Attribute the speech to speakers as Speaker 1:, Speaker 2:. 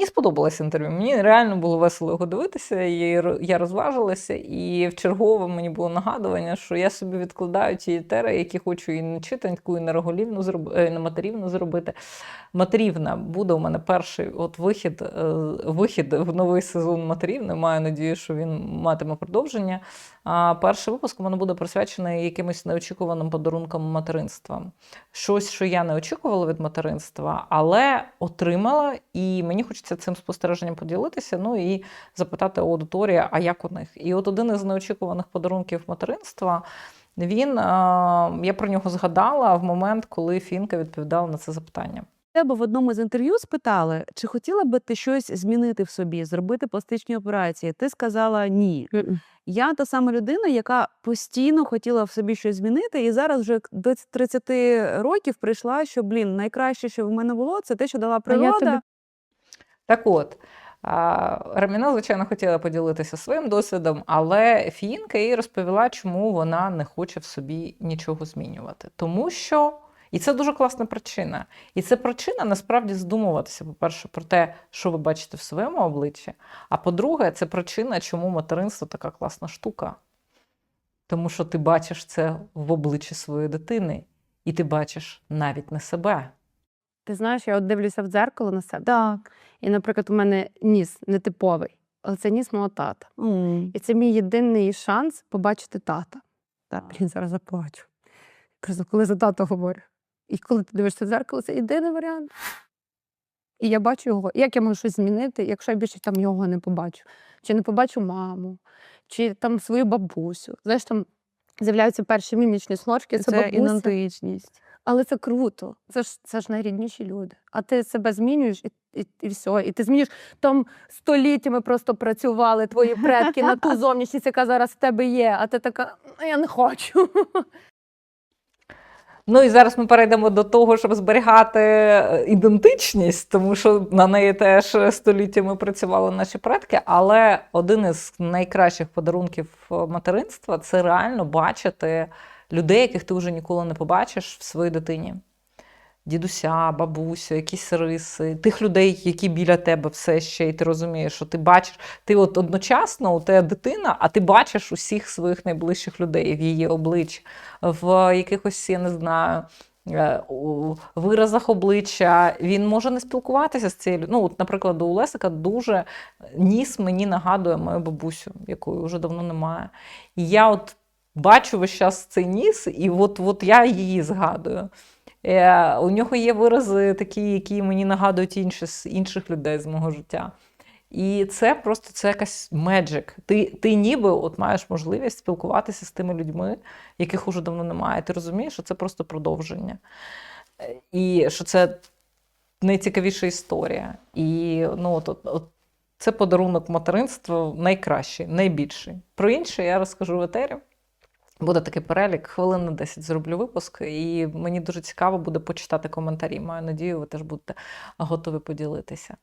Speaker 1: мені сподобалось інтерв'ю. Мені реально було весело його дивитися. І я розважилася, і в чергове мені було нагадування, що я собі відкладаю ті етери, які хочу і не читаньку, і не реголівну зробити, і матерівну зробити. Матерівна буде у мене перший от вихід, е, вихід в новий сезон матерівни. Маю надію, що він матиме продовження. А перший випуск у мене буде присвячений якимось неочікуваним подарункам материнства. Щось, що я не очікувала від материнства, але отримала, і мені хочеться цим спостереженням поділитися. Ну і запитати у аудиторії, а як у них? І от один із неочікуваних подарунків материнства. Він я про нього згадала в момент, коли Фінка відповідала на це запитання.
Speaker 2: Тебе в одному з інтерв'ю спитали, чи хотіла би ти щось змінити в собі, зробити пластичні операції. Ти сказала ні. Я та сама людина, яка постійно хотіла в собі щось змінити, і зараз вже до 30 років прийшла, що блін, найкраще, що в мене було, це те, що дала природа.
Speaker 3: тобі-
Speaker 1: Так от, Раміна, звичайно, хотіла поділитися своїм досвідом, але Фінка їй розповіла, чому вона не хоче в собі нічого змінювати. Тому що, і це дуже класна причина. І це причина насправді здумуватися, по-перше, про те, що ви бачите в своєму обличчі. А по-друге, це причина, чому материнство така класна штука. Тому що ти бачиш це в обличчі своєї дитини, і ти бачиш навіть не себе.
Speaker 3: Ти знаєш, я от дивлюся в дзеркало на себе.
Speaker 2: Так.
Speaker 3: І, наприклад, у мене ніс нетиповий, але це ніс мого тата. І це мій єдиний шанс побачити тата. Так, блін, зараз заплачу. Просто коли за тата говорю. І коли ти дивишся в дзеркало, це єдиний варіант. І я бачу його. Як я можу щось змінити, якщо я більше там його не побачу? Чи не побачу маму, чи там свою бабусю. Знаєш, там з'являються перші мімічні снорки, це,
Speaker 2: Це
Speaker 3: бабуся.
Speaker 2: ідентичність.
Speaker 3: Але це круто. Це ж це ж найрідніші люди. А ти себе змінюєш і, і, і все. І ти змінюєш там століттями просто працювали твої предки на ту зовнішність, яка зараз в тебе є. А ти така, «Ну, я не хочу.
Speaker 1: Ну і зараз ми перейдемо до того, щоб зберігати е, ідентичність, тому що на неї теж століттями працювали наші предки. Але один із найкращих подарунків е, материнства це реально бачити людей, яких ти вже ніколи не побачиш в своїй дитині. Дідуся, бабусю, якісь риси, тих людей, які біля тебе все ще, і ти розумієш, що ти бачиш, ти от одночасно у тебе дитина, а ти бачиш усіх своїх найближчих людей в її обличчі, в якихось, я не знаю, е, виразах обличчя. Він може не спілкуватися з цією. Ну, от, наприклад, у Лесика дуже ніс мені нагадує мою бабусю, якої вже давно немає. І я от бачу весь час цей ніс, і от, от я її згадую. Е, У нього є вирази такі, які мені нагадують інші, інших людей з мого життя. І це просто це якась меджик. Ти, ти ніби от маєш можливість спілкуватися з тими людьми, яких уже давно немає. Ти розумієш, що це просто продовження. Е, І що це найцікавіша історія. І ну, от, от, от це подарунок материнства найкращий, найбільший. Про інше я розкажу в етері. Буде такий перелік, хвилин на 10 зроблю випуск, і мені дуже цікаво буде почитати коментарі. Маю надію, ви теж будете готові поділитися.